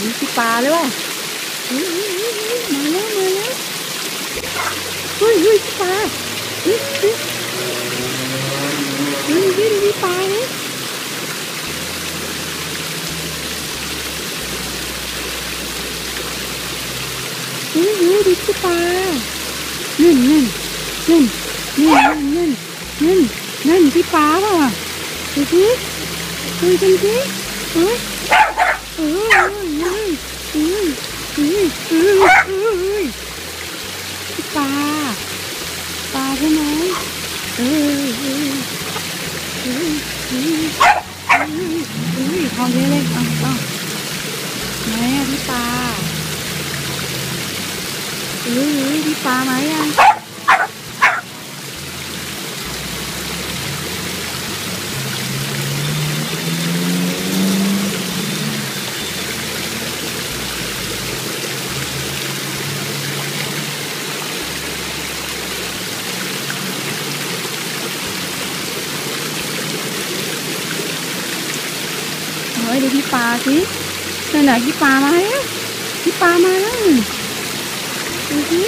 มีที่ปลาเลยว่ะมาแล้วมาแล้วเฮ้ยเฮ้ยปลาเฮ้ยเฮ้ยเฮ้ยเฮ้ยปลาเลยเฮ้ยเฮ้ยดูที่ปลานั่นนั่นนั่นนั่นนั่นนั่นนั่นที่ปลาป่ะดูสิดูสิดูสิเฮ้ย ปลาปลาใช่ไหมเออเอ้ยเอ้ยเอ้ยเอ้ยเอ้ยทองเยอะเลยเอาเอาไหนอะพี่ปลาเออพี่ปลาไหมอะ เฮ้ยดูพี่ปลาสินั่นน่ะพี่ปลามาแล้วพี่ปลามาแล้วดูสิ